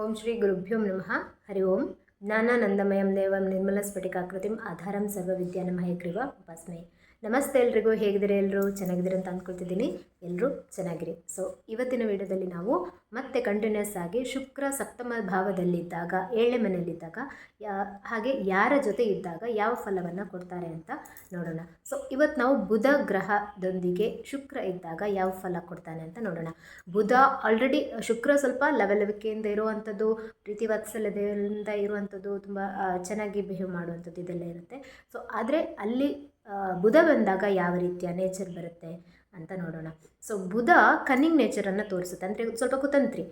ಓಂ ಶ್ರೀ ಗುರುಭ್ಯೋ ನಮಃ. ಹರಿ ಓಂ. ಜ್ಞಾನಾನಂದಮಯಂ ದೇವಂ ನಿರ್ಮಲ ಸ್ಫಟಿಕಾಕೃತಿಂ ಆಧಾರಂ ಸರ್ವವಿದ್ಯಾನಂ ಹಯಗ್ರೀವ ಉಪಾಸನೆ. ನಮಸ್ತೆ ಎಲ್ರಿಗೂ. ಹೇಗಿದ್ದೀರಿ ಎಲ್ಲರೂ ಚೆನ್ನಾಗಿದ್ದೀರಿ ಅಂತ ಅಂದ್ಕೊಳ್ತಿದ್ದೀನಿ. ಎಲ್ಲರೂ ಚೆನ್ನಾಗಿರಿ. ಸೊ ಇವತ್ತಿನ ವಿಡಿಯೋದಲ್ಲಿ ನಾವು ಮತ್ತೆ ಕಂಟಿನ್ಯೂಸ್ ಆಗಿ ಶುಕ್ರ ಸಪ್ತಮ ಭಾವದಲ್ಲಿದ್ದಾಗ, ಏಳನೇ ಮನೆಯಲ್ಲಿದ್ದಾಗ, ಯಾ, ಹಾಗೆ ಯಾರ ಜೊತೆ ಇದ್ದಾಗ ಯಾವ ಫಲವನ್ನು ಕೊಡ್ತಾರೆ ಅಂತ ನೋಡೋಣ. ಸೊ ಇವತ್ತು ನಾವು ಬುಧ ಗ್ರಹದೊಂದಿಗೆ ಶುಕ್ರ ಇದ್ದಾಗ ಯಾವ ಫಲ ಕೊಡ್ತಾನೆ ಅಂತ ನೋಡೋಣ. ಬುಧ ಆಲ್ರೆಡಿ ಶುಕ್ರ ಸ್ವಲ್ಪ ಲವಲವಿಕೆಯಿಂದ ಇರುವಂಥದ್ದು ಪ್ರೀತಿ ವಾತ್ಸಲ್ಯದಿಂದ ಇರುವಂಥದ್ದು, ತುಂಬ ಚೆನ್ನಾಗಿ ಬಿಹೇವ್ ಮಾಡುವಂಥದ್ದು ಇದೆಲ್ಲ ಇರುತ್ತೆ. ಸೊ ಆದರೆ ಅಲ್ಲಿ ಬುಧ ಬಂದಾಗ ಯಾವ ರೀತಿಯ ನೇಚರ್ ಬರುತ್ತೆ? ಅಂತ ನೋಡೋಣ. ಸೊ ಬುಧ ಕನ್ನಿಂಗ್ ನೇಚರನ್ನು ತೋರಿಸುತ್ತೆ. ಅಂದರೆ ಸ್ವಲ್ಪ ಕುತಂತ್ರಿ.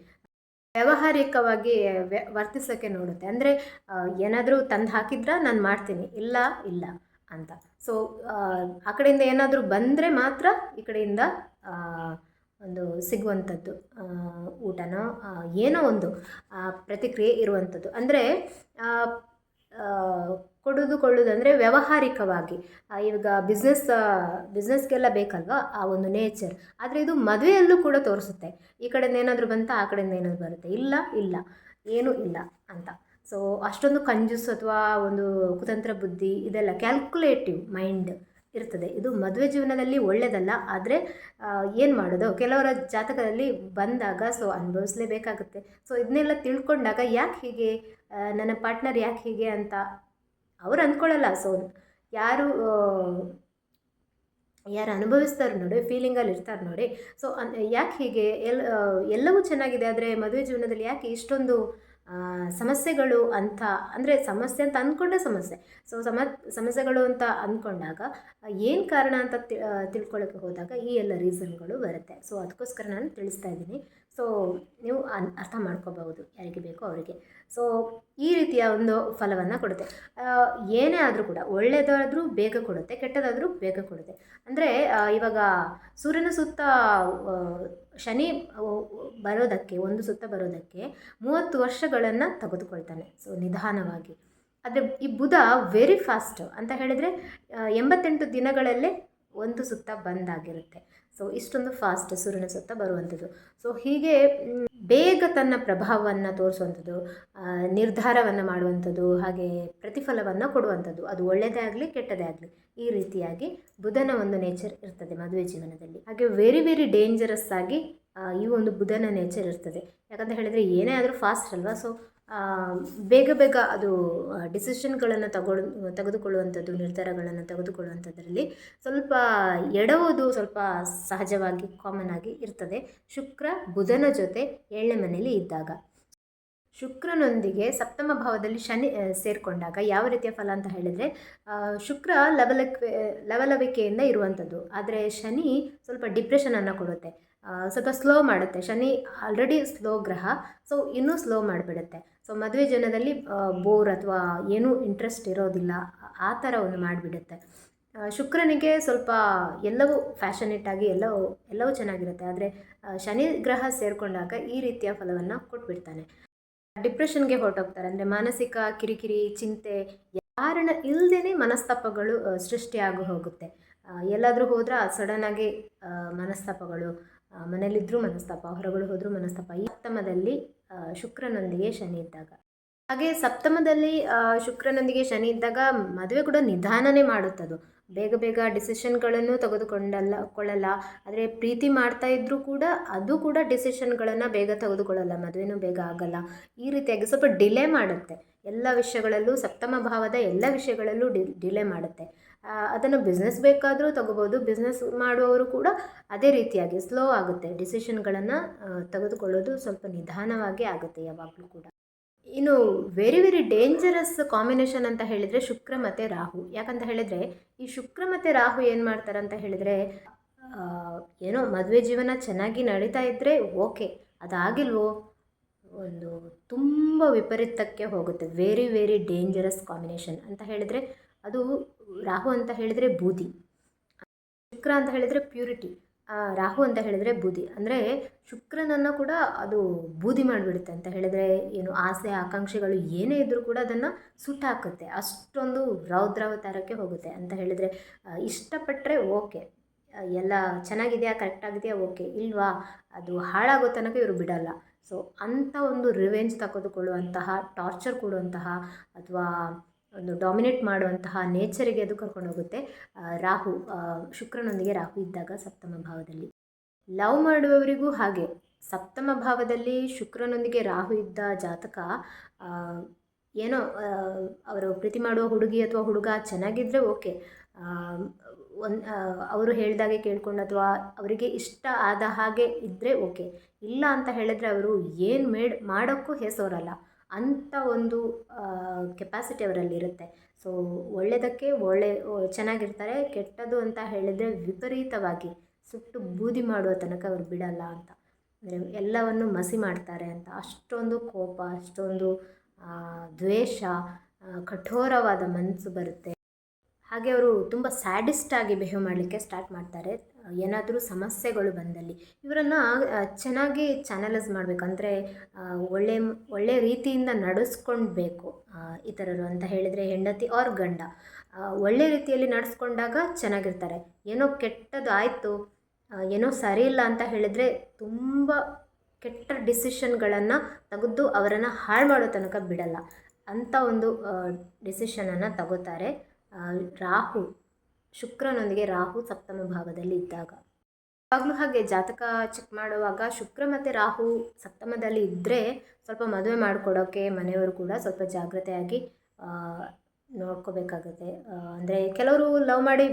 ವ್ಯಾವಹಾರಿಕವಾಗಿ ವ್ಯ- ವರ್ತಿಸೋಕ್ಕೆ ನೋಡುತ್ತೆ. ಅಂದರೆ ಏನಾದರೂ ತಂದು ಹಾಕಿದ್ರೆ ನಾನು ಮಾಡ್ತೀನಿ. ಇಲ್ಲ ಇಲ್ಲ ಅಂತ. ಸೊ ಆ ಕಡೆಯಿಂದ ಏನಾದರೂ ಬಂದರೆ ಮಾತ್ರ ಈ ಕಡೆಯಿಂದ ಒಂದು ಸಿಗುವಂಥದ್ದು ಊಟನೋ ಏನೋ ಒಂದು ಪ್ರತಿಕ್ರಿಯೆ ಇರುವಂಥದ್ದು ಅಂದರೆ ಕೊಡೋದು ಕೊಳ್ಳೋದು ಅಂದರೆ ವ್ಯಾವಹಾರಿಕವಾಗಿ ಈಗ ಬಿಸ್ನೆಸ್ ಬಿಸ್ನೆಸ್ಗೆಲ್ಲ ಬೇಕಲ್ವಾ? ಆ ಒಂದು ನೇಚರ್ ಆದರೆ ಇದು ಮದುವೆಯಲ್ಲೂ ಕೂಡ ತೋರಿಸುತ್ತೆ. ಈ ಕಡೆಯಿಂದ ಏನಾದರೂ ಬಂತ, ಆ ಕಡೆಯಿಂದ ಏನಾದರೂ ಬರುತ್ತೆ. ಇಲ್ಲ ಇಲ್ಲ. ಏನೂ ಇಲ್ಲ ಅಂತ. ಸೊ ಅಷ್ಟೊಂದು ಕಂಜೂಸ್ ಅಥವಾ ಒಂದು ಕುತಂತ್ರ ಬುದ್ಧಿ ಇದೆಲ್ಲ ಕ್ಯಾಲ್ಕುಲೇಟಿವ್ ಮೈಂಡ್ ಇರ್ತದೆ. ಇದು ಮದುವೆ ಜೀವನದಲ್ಲಿ ಒಳ್ಳೆಯದಲ್ಲ ಆದರೆ ಏನು ಮಾಡೋದು? ಕೆಲವರ ಜಾತಕದಲ್ಲಿ ಬಂದಾಗ ಸೊ ಅನುಭವಿಸಲೇಬೇಕಾಗುತ್ತೆ. ಸೊ ಇದನ್ನೆಲ್ಲ ತಿಳ್ಕೊಂಡಾಗ ಯಾಕೆ ಹೀಗೆ ನನ್ನ ಪಾರ್ಟ್ನರ್ ಯಾಕೆ ಹೀಗೆ ಅಂತ ಅವ್ರು ಅಂದ್ಕೊಳ್ಳಲ್ಲ. ಸೊ ಯಾರು ಯಾರು ಅನುಭವಿಸ್ತಾರೆ ನೋಡಿ ಫೀಲಿಂಗಲ್ಲಿ ಇರ್ತಾರೆ ನೋಡಿ. ಸೊ ಯಾಕೆ ಹೀಗೆ? ಎಲ್ ಎಲ್ಲವೂ ಚೆನ್ನಾಗಿದೆ, ಆದರೆ ಮದುವೆ ಜೀವನದಲ್ಲಿ ಯಾಕೆ ಇಷ್ಟೊಂದು ಸಮಸ್ಯೆಗಳು ಅಂತ, ಅಂದರೆ ಸಮಸ್ಯೆ ಅಂತ ಅಂದ್ಕೊಂಡೆ ಸಮಸ್ಯೆ. ಸೊ ಸಮ, ಸಮಸ್ಯೆಗಳು ಅಂತ ಅಂದ್ಕೊಂಡಾಗ, ಏನು ಕಾರಣ ಅಂತ ತಿಳ್ಕೊಳ್ಳೋಕ್ಕೆ ಹೋದಾಗ ಈ ಎಲ್ಲ ರೀಸನ್ಗಳು ಬರುತ್ತೆ. ಸೊ ಅದಕ್ಕೋಸ್ಕರ ನಾನು ತಿಳಿಸ್ತಾ ಇದ್ದೀನಿ. ಸೊ ನೀವು ಅನ್, ಅರ್ಥ ಮಾಡ್ಕೋಬಹುದು, ಯಾರಿಗೆ ಬೇಕೋ ಅವರಿಗೆ. ಸೊ ಈ ರೀತಿಯ ಒಂದು ಫಲವನ್ನು ಕೊಡುತ್ತೆ. ಏನೇ ಆದರೂ ಕೂಡ ಒಳ್ಳೆಯದಾದರೂ ಬೇಗ ಕೊಡುತ್ತೆ, ಕೆಟ್ಟದಾದರೂ ಬೇಗ ಕೊಡುತ್ತೆ. ಅಂದರೆ ಇವಾಗ ಸೂರ್ಯನ ಸುತ್ತ ಶನಿ ಬರೋದಕ್ಕೆ, ಒಂದು ಸುತ್ತ ಬರೋದಕ್ಕೆ ಮೂವತ್ತು ವರ್ಷಗಳನ್ನು ತೆಗೆದುಕೊಳ್ತಾನೆ, ಸೊ ನಿಧಾನವಾಗಿ. ಆದರೆ ಈ ಬುಧ ವೆರಿ ಫಾಸ್ಟ್ ಅಂತ ಹೇಳಿದರೆ ಎಂಬತ್ತೆಂಟು ದಿನಗಳಲ್ಲೇ ಒಂದು ಸುತ್ತ ಬಂದಾಗಿರುತ್ತೆ. ಸೊ ಇಷ್ಟೊಂದು ಫಾಸ್ಟ್ ಸೂರ್ಯನ ಸುತ್ತ ಬರುವಂಥದ್ದು. ಸೊ ಹೀಗೆ ಬೇಗ ತನ್ನ ಪ್ರಭಾವವನ್ನು ತೋರಿಸುವಂಥದ್ದು ನಿರ್ಧಾರವನ್ನು ಮಾಡುವಂಥದ್ದು, ಹಾಗೆ ಪ್ರತಿಫಲವನ್ನು ಕೊಡುವಂಥದ್ದು, ಅದು ಒಳ್ಳೆಯದೇ ಆಗಲಿ, ಕೆಟ್ಟದೇ ಆಗಲಿ, ಈ ರೀತಿಯಾಗಿ ಬುಧನ ಒಂದು ನೇಚರ್ ಇರ್ತದೆ ಮದುವೆ ಜೀವನದಲ್ಲಿ. ಹಾಗೆ ವೆರಿ ವೆರಿ ಡೇಂಜರಸ್ ಆಗಿ ಈ ಒಂದು ಬುಧನ ನೇಚರ್ ಇರ್ತದೆ. ಯಾಕಂತ ಹೇಳಿದರೆ ಏನೇ ಆದರೂ ಫಾಸ್ಟ್ ಅಲ್ವಾ? ಸೊ ಬೇಗ ಬೇಗ ಅದು ಡಿಸಿಷನ್ಗಳನ್ನು ತಗೊಳ್, ತೆಗೆದುಕೊಳ್ಳುವಂಥದ್ದು, ನಿರ್ಧಾರಗಳನ್ನು ತೆಗೆದುಕೊಳ್ಳುವಂಥದ್ರಲ್ಲಿ ಸ್ವಲ್ಪ ಎಡವುದು ಸ್ವಲ್ಪ ಸಹಜವಾಗಿ ಕಾಮನ್ ಆಗಿ ಇರ್ತದೆ. ಶುಕ್ರ ಬುಧನ ಜೊತೆ ಏಳನೇ ಮನೆಯಲ್ಲಿ ಇದ್ದಾಗ. ಶುಕ್ರನೊಂದಿಗೆ ಸಪ್ತಮ ಭಾವದಲ್ಲಿ ಶನಿ ಸೇರಿಕೊಂಡಾಗ ಯಾವ ರೀತಿಯ ಫಲ ಅಂತ ಹೇಳಿದರೆ ಶುಕ್ರ ಲವಲಕ್ಕೆ ಲವಲವಿಕೆಯಿಂದ ಇರುವಂಥದ್ದು. ಆದರೆ ಶನಿ ಸ್ವಲ್ಪ ಡಿಪ್ರೆಷನನ್ನು ಕೊಡುತ್ತೆ. ಸ್ವಲ್ಪ ಸ್ಲೋ ಮಾಡುತ್ತೆ. ಶನಿ ಆಲ್ರೆಡಿ ಸ್ಲೋ ಗ್ರಹ ಸೊ ಇನ್ನೂ ಸ್ಲೋ ಮಾಡಿಬಿಡುತ್ತೆ. ಸೊ ಮದುವೆ ಜನದಲ್ಲಿ ಬೋರ್ ಅಥವಾ ಏನೂ ಇಂಟ್ರೆಸ್ಟ್ ಇರೋದಿಲ್ಲ, ಆ ಥರ ಒಂದು ಮಾಡಿಬಿಡುತ್ತೆ. ಶುಕ್ರನಿಗೆ ಸ್ವಲ್ಪ ಎಲ್ಲವೂ ಫ್ಯಾಷನೇಟ್ ಆಗಿ ಎಲ್ಲವೂ ಎಲ್ಲವೂ ಚೆನ್ನಾಗಿರುತ್ತೆ. ಆದರೆ ಶನಿ ಗ್ರಹ ಸೇರಿಕೊಂಡಾಗ ಈ ರೀತಿಯ ಫಲವನ್ನು ಕೊಟ್ಬಿಡ್ತಾನೆ. ಡಿಪ್ರೆಷನ್ಗೆ ಹೊರಟೋಗ್ತಾರೆ. ಅಂದರೆ ಮಾನಸಿಕ ಕಿರಿಕಿರಿ, ಚಿಂತೆ ಕಾರಣ ಇಲ್ಲದೇ ಮನಸ್ತಾಪಗಳು ಸೃಷ್ಟಿಯಾಗಿ ಹೋಗುತ್ತೆ. ಎಲ್ಲಾದರೂ ಹೋದ್ರೆ ಸಡನ್ನಾಗಿ ಮನಸ್ತಾಪಗಳು ಮನೇಲಿದ್ದರೂ ಮನಸ್ತಾಪ, ಹೊರಗಡೆ ಹೋದರೂ ಮನಸ್ತಾಪ. ಈ ಸಪ್ತಮದಲ್ಲಿ ಶುಕ್ರನೊಂದಿಗೆ ಶನಿ ಇದ್ದಾಗ. ಹಾಗೆ ಸಪ್ತಮದಲ್ಲಿ ಶುಕ್ರನೊಂದಿಗೆ ಶನಿ ಇದ್ದಾಗ ಮದುವೆ ಕೂಡ ನಿಧಾನನೇ ಮಾಡುತ್ತದು. ಬೇಗ ಬೇಗ ಡಿಸಿಷನ್ಗಳನ್ನು ತೆಗೆದುಕೊಂಡಲ್ಲ, ಕೊಳ್ಳಲ್ಲ. ಆದರೆ ಪ್ರೀತಿ ಮಾಡ್ತಾ ಇದ್ದರೂ ಕೂಡ ಅದು ಕೂಡ ಡಿಸಿಷನ್ಗಳನ್ನು ಬೇಗ ತೆಗೆದುಕೊಳ್ಳಲ್ಲ. ಮದುವೆನೂ ಬೇಗ ಆಗಲ್ಲ. ಈ ರೀತಿಯಾಗಿ ಸ್ವಲ್ಪ ಡಿಲೇ ಮಾಡುತ್ತೆ. ಎಲ್ಲ ವಿಷಯಗಳಲ್ಲೂ, ಸಪ್ತಮ ಭಾವದ ಎಲ್ಲ ವಿಷಯಗಳಲ್ಲೂ ಡಿಲೇ ಮಾಡುತ್ತೆ. ಅದನ್ನು ಬಿಸ್ನೆಸ್ ಬೇಕಾದರೂ ತಗೋಬೋದು. ಬಿಸ್ನೆಸ್ ಮಾಡುವವರು ಕೂಡ ಅದೇ ರೀತಿಯಾಗಿ ಸ್ಲೋ ಆಗುತ್ತೆ. ಡಿಸಿಷನ್ಗಳನ್ನು ತೆಗೆದುಕೊಳ್ಳೋದು ಸ್ವಲ್ಪ ನಿಧಾನವಾಗಿ ಆಗುತ್ತೆ ಯಾವಾಗಲೂ ಕೂಡ. ಇನ್ನು ವೆರಿ ವೆರಿ ಡೇಂಜರಸ್ ಕಾಂಬಿನೇಷನ್ ಅಂತ ಹೇಳಿದರೆ ಶುಕ್ರ ಮತ್ತು ರಾಹು. ಯಾಕಂತ ಹೇಳಿದರೆ, ಈ ಶುಕ್ರ ಮತ್ತು ರಾಹು ಏನು ಮಾಡ್ತಾರೆ ಅಂತ ಹೇಳಿದರೆ ಏನೋ ಮದುವೆ ಜೀವನ ಚೆನ್ನಾಗಿ ನಡೀತಾ ಇದ್ದರೆ ಓಕೆ ಅದಾಗಿಲ್ವೋ? ಒಂದು ತುಂಬ ವಿಪರೀತಕ್ಕೆ ಹೋಗುತ್ತೆ. ವೆರಿ ವೆರಿ ಡೇಂಜರಸ್ ಕಾಂಬಿನೇಷನ್ ಅಂತ ಹೇಳಿದರೆ, ಅದು ರಾಹು ಅಂತ ಹೇಳಿದರೆ ಬೂದಿ. ಶುಕ್ರ ಅಂತ ಹೇಳಿದರೆ ಪ್ಯೂರಿಟಿ ರಾಹು ಅಂತ ಹೇಳಿದರೆ ಬೂದಿ. ಅಂದರೆ ಶುಕ್ರನನ್ನು ಕೂಡ ಅದು ಬೂದಿ ಮಾಡಿಬಿಡುತ್ತೆ ಅಂತ ಹೇಳಿದರೆ ಏನು ಆಸೆ, ಆಕಾಂಕ್ಷೆಗಳು ಏನೇ ಇದ್ದರೂ ಕೂಡ ಅದನ್ನು ಸುಟ್ಟಾಕುತ್ತೆ. ಅಷ್ಟೊಂದು ರೌದ್ರಾವತಾರಕ್ಕೆ ಹೋಗುತ್ತೆ ಅಂತ ಹೇಳಿದರೆ ಇಷ್ಟಪಟ್ಟರೆ ಓಕೆ. ಎಲ್ಲ ಚೆನ್ನಾಗಿದೆಯಾ ಕರೆಕ್ಟ್ ಆಗಿದೆಯಾ ಓಕೆ. ಇಲ್ವಾ? ಅದು ಹಾಳಾಗೋ ತನಕ ಇವರು ಬಿಡಲ್ಲ. ಸೊ ಅಂಥ ಒಂದು ರಿವೆಂಜ್ ತೆಗೆದುಕೊಳ್ಳುವಂತಹ ಟಾರ್ಚರ್ ಕೊಡುವಂತಹ, ಅಥವಾ ಒಂದು ಡಾಮಿನೇಟ್ ಮಾಡುವಂತಹ ನೇಚರಿಗೆ ಅದು ಕರ್ಕೊಂಡು ಹೋಗುತ್ತೆ. ರಾಹು ಶುಕ್ರನೊಂದಿಗೆ ರಾಹು ಇದ್ದಾಗ ಸಪ್ತಮ ಭಾವದಲ್ಲಿ. ಲವ್ ಮಾಡುವವರಿಗೂ ಹಾಗೆ, ಸಪ್ತಮ ಭಾವದಲ್ಲಿ ಶುಕ್ರನೊಂದಿಗೆ ರಾಹು ಇದ್ದ ಜಾತಕ ಏನೋ ಅವರು ಪ್ರೀತಿ ಮಾಡುವ ಹುಡುಗಿ ಅಥವಾ ಹುಡುಗ ಚೆನ್ನಾಗಿದ್ದರೆ ಓಕೆ ಒಂದು ಅವರು ಹೇಳಿದಾಗೆ ಕೇಳ್ಕೊಂಡು ಅಥವಾ ಅವರಿಗೆ ಇಷ್ಟ ಆದ ಹಾಗೆ ಇದ್ದರೆ ಓಕೆ ಇಲ್ಲ ಅಂತ ಹೇಳಿದ್ರೆ ಅವರು ಏನು ಮೇಡ್, ಮಾಡೋಕ್ಕೂ ಹೆಸರಲ್ಲ. ಅಂಥ ಒಂದು ಕೆಪಾಸಿಟಿ ಅವರಲ್ಲಿ ಇರುತ್ತೆ. ಸೊ ಒಳ್ಳೆಯದಕ್ಕೆ ಒಳ್ಳೆ ಚೆನ್ನಾಗಿರ್ತಾರೆ, ಕೆಟ್ಟದ್ದು ಅಂತ ಹೇಳಿದರೆ ವಿಪರೀತವಾಗಿ ಸುಟ್ಟು ಬೂದಿ ಮಾಡುವ ತನಕ ಅವರು ಬಿಡಲ್ಲ ಅಂತ. ಅಂದರೆ ಎಲ್ಲವನ್ನು ಮಸಿ ಮಾಡ್ತಾರೆ ಅಂತ. ಅಷ್ಟೊಂದು ಕೋಪ, ಅಷ್ಟೊಂದು ದ್ವೇಷ ಕಠೋರವಾದ ಮನಸ್ಸು ಬರುತ್ತೆ. ಹಾಗೆ ಅವರು ತುಂಬ ಸ್ಯಾಡಿಸ್ಟ್ ಆಗಿ ಬಿಹೇವ್ ಮಾಡಲಿಕ್ಕೆ ಸ್ಟಾರ್ಟ್ ಮಾಡ್ತಾರೆ. ಏನಾದರೂ ಸಮಸ್ಯೆಗಳು ಬಂದಲ್ಲಿ ಇವರನ್ನು ಚೆನ್ನಾಗಿ ಚಾನಲೈಸ್ ಮಾಡಬೇಕಂದ್ರೆ ಒಳ್ಳೆ ಒಳ್ಳೆ ರೀತಿಯಿಂದ ನಡೆಸ್ಕೊಳ್ಬೇಕು ಇತರರು ಅಂತ ಹೇಳಿದರೆ ಹೆಂಡತಿ ಆರ್ ಗಂಡ. ಒಳ್ಳೆ ರೀತಿಯಲ್ಲಿ ನಡೆಸ್ಕೊಂಡಾಗ ಚೆನ್ನಾಗಿರ್ತಾರೆ. ಏನೋ ಕೆಟ್ಟದ್ದು ಆಯಿತು ಏನೋ ಸರಿ ಇಲ್ಲ ಅಂತ ಹೇಳಿದರೆ ತುಂಬ ಕೆಟ್ಟ ಡಿಸಿಷನ್ಗಳನ್ನು ತೆಗೆದು ಅವರನ್ನು ಹಾಳು ಮಾಡೋ ತನಕ ಬಿಡಲ್ಲ. ಅಂಥ ಒಂದು ಡಿಸಿಷನನ್ನು ತಗೋತಾರೆ ರಾಹು ಶುಕ್ರನೊಂದಿಗೆ ರಾಹು ಸಪ್ತಮ ಭಾವದಲ್ಲಿ ಇದ್ದಾಗ. ಯಾವಾಗಲೂ ಹಾಗೆ ಜಾತಕ ಚೆಕ್ ಮಾಡುವಾಗ ಶುಕ್ರ ಮತ್ತು ರಾಹು ಸಪ್ತಮದಲ್ಲಿ ಇದ್ದರೆ ಸ್ವಲ್ಪ ಮದುವೆ ಮಾಡಿಕೊಡೋಕ್ಕೆ ಮನೆಯವರು ಕೂಡ ಸ್ವಲ್ಪ ಜಾಗ್ರತೆಯಾಗಿ ನೋಡ್ಕೋಬೇಕಾಗತ್ತೆ. ಅಂದರೆ ಕೆಲವರು ಲವ್ ಮಾಡಿ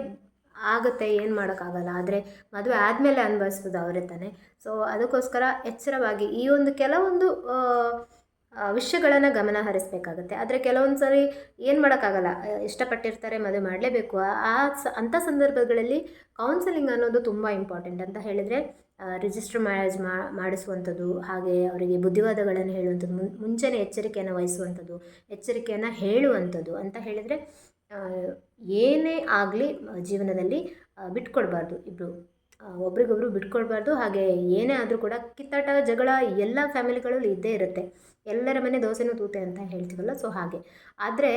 ಆಗುತ್ತೆ, ಏನು ಮಾಡೋಕ್ಕಾಗಲ್ಲ. ಆದರೆ ಮದುವೆ ಆದಮೇಲೆ ಅನುಭವಿಸ್ಬೋದು ಅವರೇ ತಾನೇ. ಸೊ ಅದಕ್ಕೋಸ್ಕರ ಎಚ್ಚರವಾಗಿ ಈ ಒಂದು ಕೆಲವೊಂದು ವಿಷಯಗಳನ್ನು ಗಮನ ಹರಿಸಬೇಕಾಗುತ್ತೆ. ಆದರೆ ಕೆಲವೊಂದು ಸಾರಿ ಏನು ಮಾಡೋಕ್ಕಾಗಲ್ಲ. ಇಷ್ಟಪಟ್ಟಿರ್ತಾರೆ, ಮದುವೆ ಮಾಡಲೇಬೇಕು. ಆ ಸ ಅಂಥ ಸಂದರ್ಭಗಳಲ್ಲಿ ಕೌನ್ಸಲಿಂಗ್ ಅನ್ನೋದು ತುಂಬ ಇಂಪಾರ್ಟೆಂಟ್ ಅಂತ ಹೇಳಿದರೆ ರಿಜಿಸ್ಟರ್ ಮ್ಯಾರೇಜ್ ಮಾಡಿಸುವಂಥದ್ದು, ಹಾಗೆ ಅವರಿಗೆ ಬುದ್ಧಿವಾದಗಳನ್ನು ಹೇಳುವಂಥದ್ದು, ಮುನ್, ಮುಂಚೆನೆ ಎಚ್ಚರಿಕೆಯನ್ನು ವಹಿಸುವಂಥದ್ದು, ಎಚ್ಚರಿಕೆಯನ್ನು ಹೇಳುವಂಥದ್ದು ಅಂತ ಹೇಳಿದರೆ ಏನೇ ಆಗಲಿ ಜೀವನದಲ್ಲಿ ಬಿಟ್ಕೊಡ್ಬಾರ್ದು ಇಬ್ಬರು ಒಬ್ರಿಗೊಬ್ರು ಬಿಟ್ಕೊಳ್ಬಾರ್ದು, ಹಾಗೆ ಏನೇ ಆದರೂ ಕೂಡ ಕಿತ್ತಾಟ, ಜಗಳ ಎಲ್ಲ ಫ್ಯಾಮಿಲಿಗಳಲ್ಲಿ ಇದ್ದೇ ಇರುತ್ತೆ. ಎಲ್ಲರ ಮನೆ ದೋಸೆನೂ ತೂತೆ ಅಂತ ಹೇಳ್ತೀವಲ್ಲ, ಸೊ ಹಾಗೆ. ಆದರೆ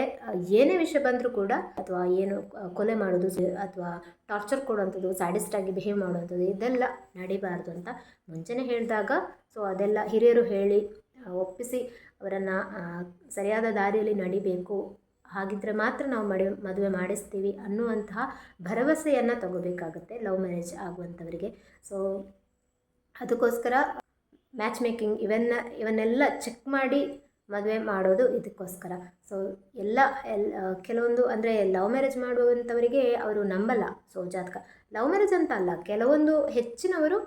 ಏನೇ ವಿಷಯ ಬಂದರೂ ಕೂಡ ಅಥವಾ ಏನು ಕೊಲೆ ಮಾಡೋದು ಅಥವಾ ಟಾರ್ಚರ್ ಕೊಡುವಂಥದ್ದು, ಸ್ಯಾಡಿಸ್ಟ್ ಆಗಿ ಬಿಹೇವ್ ಮಾಡುವಂಥದ್ದು, ಇದೆಲ್ಲ ನಡಿಬಾರ್ದು ಅಂತ ಮುಂಚೆನೇ ಹೇಳಿದಾಗ, ಸೊ ಅದೆಲ್ಲ ಹಿರಿಯರು ಹೇಳಿ ಒಪ್ಪಿಸಿ ಅವರನ್ನು ಸರಿಯಾದ ದಾರಿಯಲ್ಲಿ ನಡಿಬೇಕು. ಹಾಗಿದ್ದರೆ ಮಾತ್ರ ನಾವು ಮಡಿ, ಮದುವೆ ಮಾಡಿಸ್ತೀವಿ ಅನ್ನುವಂತಹ ಭರವಸೆಯನ್ನು ತಗೋಬೇಕಾಗುತ್ತೆ ಲವ್ ಮ್ಯಾರೇಜ್ ಆಗುವಂಥವರಿಗೆ. ಸೊ ಅದಕ್ಕೋಸ್ಕರ ಮ್ಯಾಚ್ ಮೇಕಿಂಗ್ ಇವನ್ನ, ಇವನ್ನೆಲ್ಲ ಚೆಕ್ ಮಾಡಿ ಮದುವೆ ಮಾಡೋದು ಇದಕ್ಕೋಸ್ಕರ. ಸೊ ಎಲ್ಲ, ಎಲ್ ಕೆಲವೊಂದು ಅಂದರೆ ಲವ್ ಮ್ಯಾರೇಜ್ ಮಾಡುವಂಥವರಿಗೆ ಅವರು ನಂಬಲ್ಲ ಸೊ ಜಾತಕ ಲವ್ ಮ್ಯಾರೇಜ್ ಅಂತ ಅಲ್ಲ, ಕೆಲವೊಂದು ಹೆಚ್ಚಿನವರು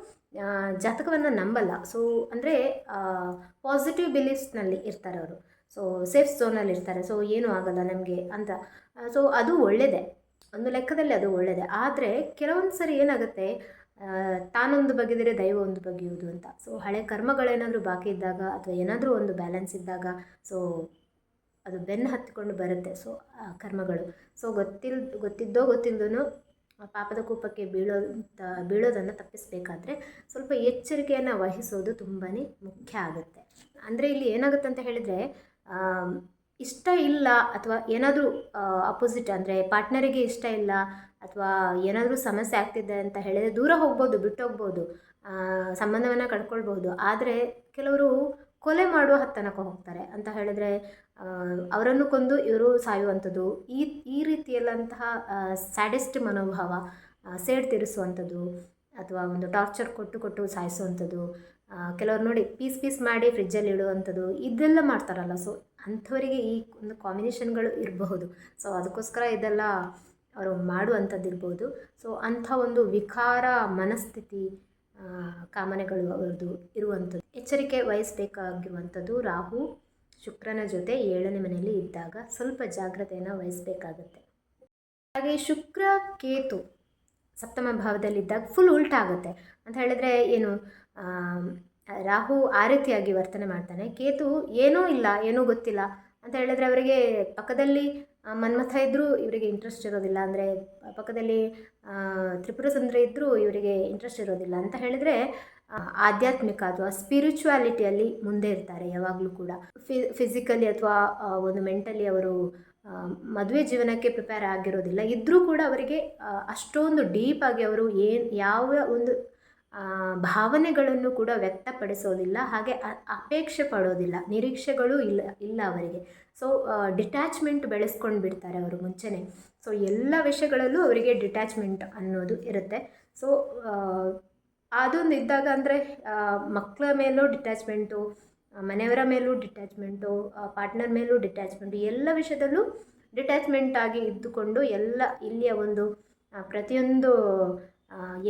ಜಾತಕವನ್ನು ನಂಬಲ್ಲ. ಸೊ ಅಂದರೆ ಪಾಸಿಟಿವ್ ಬಿಲೀಫ್ಸ್ನಲ್ಲಿ ಇರ್ತಾರೆ ಅವರು ಸೊ ಸೇಫ್ ಝೋನಲ್ಲಿ ಇರ್ತಾರೆ. ಸೊ ಏನೂ ಆಗಲ್ಲ ನಮಗೆ ಅಂತ. ಸೊ ಅದು ಒಳ್ಳೆಯದೇ ಒಂದು ಲೆಕ್ಕದಲ್ಲಿ ಅದು ಒಳ್ಳೆಯದೇ ಆದರೆ ಕೆಲವೊಂದು ಸರಿ ಏನಾಗುತ್ತೆ? ತಾನೊಂದು ಬಗೆದರೆ ದೈವ ಒಂದು ಬಗೆಯುವುದು ಅಂತ. ಸೊ ಹಳೆ ಕರ್ಮಗಳೇನಾದರೂ ಬಾಕಿ ಇದ್ದಾಗ ಅಥವಾ ಏನಾದರೂ ಒಂದು ಬ್ಯಾಲೆನ್ಸ್ ಇದ್ದಾಗ ಸೊ ಅದು ಬೆನ್ನು ಹತ್ತಿಕೊಂಡು ಬರುತ್ತೆ. ಸೊ ಆ ಕರ್ಮಗಳು. ಸೊ ಗೊತ್ತಿಲ್, ಗೊತ್ತಿದ್ದೋ ಗೊತ್ತಿಲ್ಲದೂ ಪಾಪದ ಕೂಪಕ್ಕೆ ಬೀಳೋ, ಬೀಳೋದನ್ನು ತಪ್ಪಿಸಬೇಕಾದ್ರೆ ಸ್ವಲ್ಪ ಎಚ್ಚರಿಕೆಯನ್ನು ವಹಿಸೋದು ತುಂಬಾ ಮುಖ್ಯ ಆಗುತ್ತೆ. ಅಂದರೆ ಇಲ್ಲಿ ಏನಾಗುತ್ತೆ ಅಂತ ಹೇಳಿದರೆ ಇಷ್ಟ ಇಲ್ಲ ಅಥವಾ ಏನಾದರೂ ಅಪೋಸಿಟ್ ಅಂದರೆ ಪಾರ್ಟ್ನರಿಗೆ ಇಷ್ಟ ಇಲ್ಲ ಅಥವಾ ಏನಾದರೂ ಸಮಸ್ಯೆ ಆಗ್ತಿದೆ ಅಂತ ಹೇಳಿದರೆ ದೂರ ಹೋಗ್ಬೋದು, ಬಿಟ್ಟು ಹೋಗ್ಬೋದು ಸಂಬಂಧವನ್ನು ಕಳ್ಕೊಳ್ಬೋದು. ಆದರೆ ಕೆಲವರು ಕೊಲೆ ಮಾಡುವ ಹತ್ತನಕ ಹೋಗ್ತಾರೆ ಅಂತ ಹೇಳಿದರೆ ಅವರನ್ನು ಕೊಂದು ಇವರು ಸಾಯುವಂಥದ್ದು, ಈ ಈ ರೀತಿಯಲ್ಲಂತಹ ಸ್ಯಾಡೆಸ್ಟ್ ಮನೋಭಾವ ಸೇಡ್ ತೀರಿಸುವಂಥದ್ದು ಅಥವಾ ಒಂದು ಟಾರ್ಚರ್ ಕೊಟ್ಟು ಕೊಟ್ಟು ಸಾಯಿಸುವಂಥದ್ದು ಕೆಲವ್ರು ನೋಡಿ ಪೀಸ್ ಪೀಸ್ ಮಾಡಿ ಫ್ರಿಜ್ಜಲ್ಲಿ ಇಡುವಂಥದ್ದು ಇದೆಲ್ಲ ಮಾಡ್ತಾರಲ್ಲ ಸೊ ಅಂಥವರಿಗೆ ಈ ಒಂದು ಕಾಂಬಿನೇಷನ್ಗಳು ಇರಬಹುದು. ಸೊ ಅದಕ್ಕೋಸ್ಕರ ಇದೆಲ್ಲ ಅವರು ಮಾಡುವಂಥದ್ದು ಇರ್ಬೋದು ಸೊ ಅಂಥ ಒಂದು ವಿಕಾರ, ಮನಸ್ಥಿತಿ ಕಾಮನೆಗಳು ಅವರದ್ದು ಇರುವಂಥದ್ದು. ಎಚ್ಚರಿಕೆ ವಹಿಸಬೇಕಾಗಿರುವಂಥದ್ದು ರಾಹು ಶುಕ್ರನ ಜೊತೆ ಏಳನೇ ಮನೆಯಲ್ಲಿ ಇದ್ದಾಗ ಸ್ವಲ್ಪ ಜಾಗ್ರತೆಯನ್ನು ವಹಿಸಬೇಕಾಗತ್ತೆ. ಹಾಗೆ ಶುಕ್ರ, ಕೇತು ಸಪ್ತಮ ಭಾವದಲ್ಲಿದ್ದಾಗ ಫುಲ್ ಉಲ್ಟಾ ಆಗುತ್ತೆ ಅಂತ ಹೇಳಿದ್ರೆ ಏನು ರಾಹು ಆ ರೀತಿಯಾಗಿ ವರ್ತನೆ ಮಾಡ್ತಾನೆ. ಕೇತು ಏನೂ ಇಲ್ಲ, ಏನೂ ಗೊತ್ತಿಲ್ಲ. ಅಂತ ಹೇಳಿದ್ರೆ ಅವರಿಗೆ ಪಕ್ಕದಲ್ಲಿ ಮನ್ಮಥ ಇದ್ದರೂ ಇವರಿಗೆ ಇಂಟ್ರೆಸ್ಟ್ ಇರೋದಿಲ್ಲ. ಅಂದರೆ ಪಕ್ಕದಲ್ಲಿ ತ್ರಿಪುರ ಸುಂದರಿ ಇದ್ದರೂ ಇವರಿಗೆ ಇಂಟ್ರೆಸ್ಟ್ ಇರೋದಿಲ್ಲ. ಅಂತ ಹೇಳಿದರೆ ಆಧ್ಯಾತ್ಮಿಕ ಅಥವಾ ಸ್ಪಿರಿಚುವಾಲಿಟಿಯಲ್ಲಿ ಮುಂದೆ ಇರ್ತಾರೆ ಯಾವಾಗಲೂ ಕೂಡ. ಫಿಸಿಕಲಿ ಅಥವಾ ಒಂದು ಮೆಂಟಲಿ ಅವರು ಮದುವೆ ಜೀವನಕ್ಕೆ ಪ್ರಿಪೇರ್ ಆಗಿರೋದಿಲ್ಲ. ಇದ್ದರೂ ಕೂಡ ಅವರಿಗೆ ಅಷ್ಟೊಂದು ಡೀಪಾಗಿ ಅವರು ಏನು, ಯಾವ ಒಂದು ಭಾವನೆಗಳನ್ನು ಕೂಡ ವ್ಯಕ್ತಪಡಿಸೋದಿಲ್ಲ. ಹಾಗೆ ಅಪೇಕ್ಷೆ ಪಡೋದಿಲ್ಲ. ನಿರೀಕ್ಷೆಗಳು ಇಲ್ಲ ಇಲ್ಲ ಅವರಿಗೆ. ಸೊ ಡಿಟ್ಯಾಚ್ಮೆಂಟ್ ಬೆಳೆಸ್ಕೊಂಡು ಬಿಡ್ತಾರೆ ಅವರು ಮುಂಚೆನೇ. ಸೊ ಎಲ್ಲ ವಿಷಯಗಳಲ್ಲೂ ಅವರಿಗೆ ಡಿಟ್ಯಾಚ್ಮೆಂಟ್ ಅನ್ನೋದು ಇರುತ್ತೆ. ಸೊ ಅದೊಂದು ಇದ್ದಾಗ ಅಂದರೆ ಮಕ್ಕಳ ಮೇಲೂ ಡಿಟ್ಯಾಚ್ಮೆಂಟು ಮನೆಯವರ ಮೇಲೂ ಡಿಟ್ಯಾಚ್ಮೆಂಟು ಪಾರ್ಟ್ನರ್ ಮೇಲೂ ಡಿಟ್ಯಾಚ್ಮೆಂಟು, ಎಲ್ಲ ವಿಷಯದಲ್ಲೂ ಡಿಟ್ಯಾಚ್ಮೆಂಟ್ ಆಗಿ ಇದ್ದುಕೊಂಡು ಎಲ್ಲ ಇಲ್ಲಿಯ ಒಂದು ಪ್ರತಿಯೊಂದು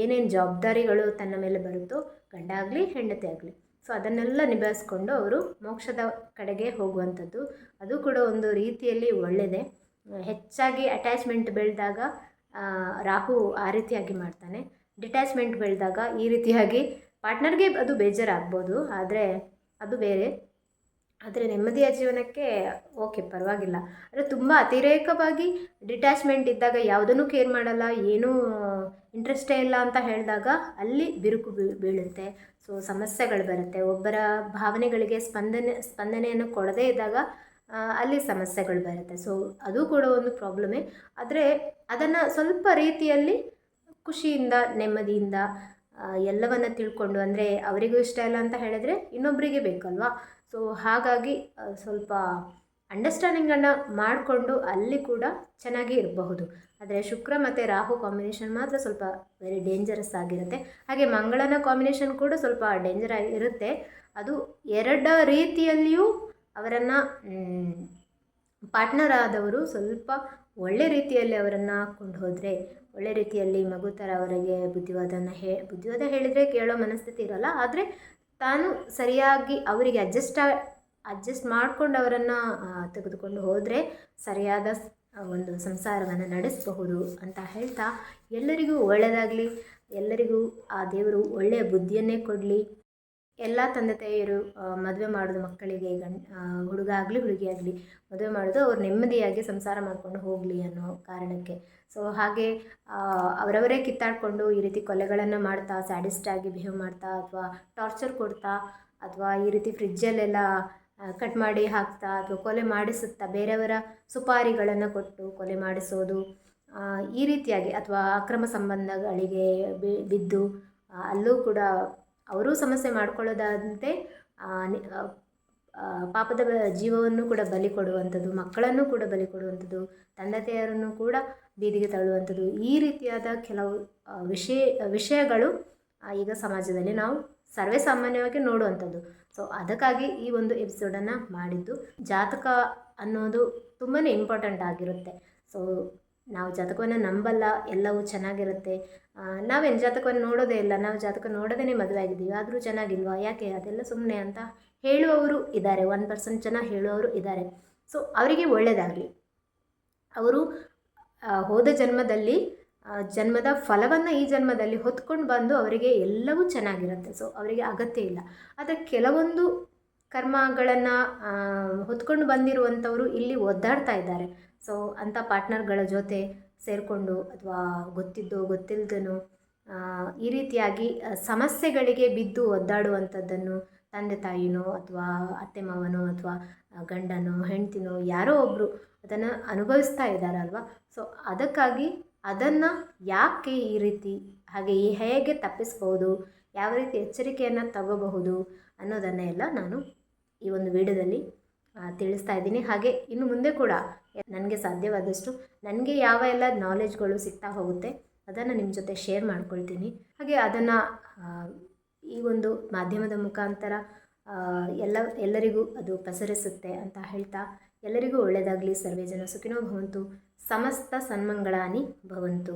ಏನೇನು ಜವಾಬ್ದಾರಿಗಳು ತನ್ನ ಮೇಲೆ ಬರುತ್ತೋ ಗಂಡ ಆಗಲಿ ಹೆಂಡತಿ ಆಗಲಿ, ಸೊ ಅದನ್ನೆಲ್ಲ ನಿಭಾಯಿಸ್ಕೊಂಡು ಅವರು ಮೋಕ್ಷದ ಕಡೆಗೆ ಹೋಗುವಂಥದ್ದು. ಅದು ಕೂಡ ಒಂದು ರೀತಿಯಲ್ಲಿ ಒಳ್ಳೆಯದೇ ಹೆಚ್ಚಾಗಿ ಅಟ್ಯಾಚ್ಮೆಂಟ್ ಬೆಳೆದಾಗ ರಾಹು ಆ ರೀತಿಯಾಗಿ ಮಾಡ್ತಾನೆ. ಡಿಟ್ಯಾಚ್ಮೆಂಟ್ ಬೆಳೆದಾಗ ಈ ರೀತಿಯಾಗಿ ಪಾರ್ಟ್ನರ್ಗೆ ಅದು ಬೇಜಾರಾಗ್ಬೋದು, ಆದರೆ ಅದು ಬೇರೆ. ಆದರೆ ನೆಮ್ಮದಿಯ ಜೀವನಕ್ಕೆ ಓಕೆ, ಪರವಾಗಿಲ್ಲ. ಅಂದರೆ ತುಂಬ ಅತಿರೇಕವಾಗಿ ಡಿಟ್ಯಾಚ್ಮೆಂಟ್ ಇದ್ದಾಗ ಯಾವುದನ್ನು ಕೇರ್ ಮಾಡಲ್ಲ, ಏನೂ ಇಂಟ್ರೆಸ್ಟೇ ಇಲ್ಲ ಅಂತ ಹೇಳಿದಾಗ ಅಲ್ಲಿ ಬಿರುಕು ಬೀಳುತ್ತೆ. ಸೊ ಸಮಸ್ಯೆಗಳು ಬರುತ್ತೆ. ಒಬ್ಬರ ಭಾವನೆಗಳಿಗೆ ಸ್ಪಂದನೆ, ಸ್ಪಂದನೆಯನ್ನು ಕೊಡದೇ ಇದ್ದಾಗ ಅಲ್ಲಿ ಸಮಸ್ಯೆಗಳು ಬರುತ್ತೆ. ಸೊ ಅದು ಕೂಡ ಒಂದು ಪ್ರಾಬ್ಲಮೇ ಆದರೆ ಅದನ್ನು ಸ್ವಲ್ಪ ರೀತಿಯಲ್ಲಿ ಖುಷಿಯಿಂದ, ನೆಮ್ಮದಿಯಿಂದ ಎಲ್ಲವನ್ನ ತಿಳ್ಕೊಂಡು, ಅಂದರೆ ಅವರಿಗೂ ಇಷ್ಟ ಇಲ್ಲ ಅಂತ ಹೇಳಿದರೆ ಇನ್ನೊಬ್ಬರಿಗೆ ಬೇಕಲ್ವಾ? ಸೊ ಹಾಗಾಗಿ ಸ್ವಲ್ಪ ಅಂಡರ್ಸ್ಟ್ಯಾಂಡಿಂಗನ್ನು ಮಾಡಿಕೊಂಡು ಅಲ್ಲಿ ಕೂಡ ಚೆನ್ನಾಗಿ ಇರಬಹುದು. ಆದರೆ ಶುಕ್ರ ಮತ್ತು ರಾಹು ಕಾಂಬಿನೇಷನ್ ಮಾತ್ರ ಸ್ವಲ್ಪ ವೆರಿ ಡೇಂಜರಸ್ ಆಗಿರುತ್ತೆ. ಹಾಗೆ ಮಂಗಳನ ಕಾಂಬಿನೇಷನ್ ಕೂಡ ಸ್ವಲ್ಪ ಡೇಂಜರ್ ಇರುತ್ತೆ. ಅದು ಎರಡ ರೀತಿಯಲ್ಲಿಯೂ ಅವರನ್ನು ಪಾರ್ಟ್ನರ್ ಆದವರು ಸ್ವಲ್ಪ ಒಳ್ಳೆ ರೀತಿಯಲ್ಲಿ ಅವರನ್ನು ಕೊಂಡು ಹೋದರೆ ಒಳ್ಳೆ ರೀತಿಯಲ್ಲಿ ಮಗು ಥರ ಅವರಿಗೆ ಬುದ್ಧಿವಾದನ ಹೇ, ಬುದ್ಧಿವಾದ ಹೇಳಿದರೆ ಕೇಳೋ ಮನಸ್ಥಿತಿ ಇರಲ್ಲ, ಆದರೆ ತಾನು ಸರಿಯಾಗಿ ಅವರಿಗೆ ಅಡ್ಜಸ್ಟ್ ಅಡ್ಜಸ್ಟ್ ಮಾಡಿಕೊಂಡು ಅವರನ್ನು ತೆಗೆದುಕೊಂಡು ಹೋದರೆ ಸರಿಯಾದ ಒಂದು ಸಂಸಾರವನ್ನು ನಡೆಸಬಹುದು ಅಂತ ಹೇಳ್ತಾ ಎಲ್ಲರಿಗೂ ಒಳ್ಳೆಯದಾಗಲಿ ಎಲ್ಲರಿಗೂ ಆ ದೇವರು ಒಳ್ಳೆಯ ಬುದ್ಧಿಯನ್ನೇ ಕೊಡಲಿ. ಎಲ್ಲ ತಂದೆ ತಾಯಿಯರು ಮದುವೆ ಮಾಡೋದು ಮಕ್ಕಳಿಗೆ, ಗಂಡ ಹುಡುಗ ಆಗಲಿ, ಹುಡುಗಿ ಆಗಲಿ, ಮದುವೆ ಮಾಡೋದು ಅವ್ರು ನೆಮ್ಮದಿಯಾಗಿ ಸಂಸಾರ ಮಾಡಿಕೊಂಡು ಹೋಗಲಿ ಅನ್ನೋ ಕಾರಣಕ್ಕೆ. ಸೊ ಹಾಗೆ ಅವರವರೇ ಕಿತ್ತಾಡಿಕೊಂಡು ಈ ರೀತಿ ಕೊಲೆಗಳನ್ನು ಮಾಡ್ತಾ, ಸ್ಯಾಡಿಸ್ಟ್ ಆಗಿ ಬಿಹೇವ್ ಮಾಡ್ತಾ, ಅಥವಾ ಟಾರ್ಚರ್ ಕೊಡ್ತಾ, ಅಥವಾ ಈ ರೀತಿ ಫ್ರಿಜ್ಜಲ್ಲೆಲ್ಲ ಕಟ್ ಮಾಡಿ ಹಾಕ್ತಾ, ಅಥವಾ ಕೊಲೆ ಮಾಡಿಸುತ್ತಾ, ಬೇರೆಯವರ ಸುಪಾರಿಗಳನ್ನು ಕೊಟ್ಟು ಕೊಲೆ ಮಾಡಿಸೋದು ಈ ರೀತಿಯಾಗಿ ಅಥವಾ ಅಕ್ರಮ ಸಂಬಂಧಗಳಿಗೆ ಬಿದ್ದು ಅಲ್ಲೂ ಕೂಡ ಅವರೂ ಸಮಸ್ಯೆ ಆ, ಪಾಪದ ಜೀವವನ್ನು ಕೂಡ ಬಲಿ ಕೊಡುವಂಥದ್ದು ಮಕ್ಕಳನ್ನು ಕೂಡ ಬಲಿ ಕೊಡುವಂಥದ್ದು ತಂದೆ ತಾಯಿಯರನ್ನು ಕೂಡ ಬೀದಿಗೆ ತಳ್ಳುವಂಥದ್ದು ಈ ರೀತಿಯಾದ ಕೆಲವು ವಿಷಯ ವಿಷಯಗಳು ಈಗ ಸಮಾಜದಲ್ಲಿ ನಾವು ಸರ್ವೇ ಸಾಮಾನ್ಯವಾಗಿ ನೋಡುವಂಥದ್ದು. ಸೊ ಅದಕ್ಕಾಗಿ ಈ ಒಂದು ಎಪಿಸೋಡನ್ನು ಮಾಡಿದ್ದು ಜಾತಕ ಅನ್ನೋದು ತುಂಬಾ ಇಂಪಾರ್ಟೆಂಟ್ ಆಗಿರುತ್ತೆ. ಸೊ ನಾವು ಜಾತಕವನ್ನು ನಂಬಲ್ಲ, ಎಲ್ಲವೂ ಚೆನ್ನಾಗಿರುತ್ತೆ. ನಾವೇನು ಜಾತಕವನ್ನು ನೋಡೋದೇ ಇಲ್ಲ, ನಾವು ಜಾತಕ ನೋಡೋದೇ ಮದುವೆ ಆಗಿದ್ದೀವಿ, ಆದರೂ ಚೆನ್ನಾಗಿಲ್ವಾ, ಯಾಕೆ ಅದೆಲ್ಲ ಸುಮ್ಮನೆ ಅಂತ ಹೇಳುವವರು ಇದ್ದಾರೆ ಒನ್ ಪರ್ಸೆಂಟ್ ಜನ ಹೇಳುವವರು ಇದ್ದಾರೆ. ಸೊ ಅವರಿಗೆ ಒಳ್ಳೆಯದಾಗಲಿ ಅವರು ಹೋದ ಜನ್ಮದಲ್ಲಿ ಜನ್ಮದ ಫಲವನ್ನು ಈ ಜನ್ಮದಲ್ಲಿ ಹೊತ್ಕೊಂಡು ಬಂದು ಅವರಿಗೆ ಎಲ್ಲವೂ ಚೆನ್ನಾಗಿರುತ್ತೆ. ಸೊ ಅವರಿಗೆ ಅಗತ್ಯ ಇಲ್ಲ. ಆದರೆ ಕೆಲವೊಂದು ಕರ್ಮಗಳನ್ನು ಹೊತ್ಕೊಂಡು ಬಂದಿರುವಂಥವರು ಇಲ್ಲಿ ಒದ್ದಾಡ್ತಾ ಇದ್ದಾರೆ. ಸೊ ಅಂಥ ಪಾರ್ಟ್ನರ್ಗಳ ಜೊತೆ ಸೇರಿಕೊಂಡು ಅಥವಾ ಗೊತ್ತಿದ್ದೋ ಗೊತ್ತಿಲ್ಲದನೋ ಈ ರೀತಿಯಾಗಿ ಸಮಸ್ಯೆಗಳಿಗೆ ಬಿದ್ದು ಒದ್ದಾಡುವಂಥದ್ದನ್ನು ತಂದೆ ತಾಯಿನೋ ಅಥವಾ ಅತ್ತೆ ಮಾವನೋ ಅಥವಾ ಗಂಡನೋ ಹೆಂಡ್ತಿನೋ ಯಾರೋ ಒಬ್ಬರು ಅದನ್ನು ಅನುಭವಿಸ್ತಾ ಇದ್ದಾರಲ್ವ ಸೊ ಅದಕ್ಕಾಗಿ ಅದನ್ನು ಯಾಕೆ ಈ ರೀತಿ, ಹಾಗೆ ಈ ಹೇಗೆ ತಪ್ಪಿಸ್ಬೋದು ಯಾವ ರೀತಿ ಎಚ್ಚರಿಕೆಯನ್ನು ತಗೋಬಹುದು ಅನ್ನೋದನ್ನೆಲ್ಲ ನಾನು ಈ ಒಂದು ವಿಡಿಯೋದಲ್ಲಿ ತಿಳಿಸ್ತಾ ಇದ್ದೀನಿ. ಹಾಗೆ ಇನ್ನು ಮುಂದೆ ಕೂಡ ನನಗೆ ಸಾಧ್ಯವಾದಷ್ಟು ನನಗೆ ಯಾವ ಎಲ್ಲ ನಾಲೆಜ್ಗಳು ಸಿಗ್ತಾ ಹೋಗುತ್ತೆ ಅದನ್ನು ನಿಮ್ಮ ಜೊತೆ ಶೇರ್ ಮಾಡ್ಕೊಳ್ತೀನಿ. ಹಾಗೆ ಅದನ್ನು ಈ ಒಂದು ಮಾಧ್ಯಮದ ಮುಖಾಂತರ ಎಲ್ಲ, ಎಲ್ಲರಿಗೂ ಅದು ಪಸರಿಸುತ್ತೆ ಅಂತ ಹೇಳ್ತಾ ಎಲ್ಲರಿಗೂ ಒಳ್ಳೆಯದಾಗಲಿ ಸರ್ವೇ ಜನ ಸುಖಿನೋ ಭವಂತು. ಸಮಸ್ತ ಸನ್ಮಂಗಳಾನಿ ಭವಂತು.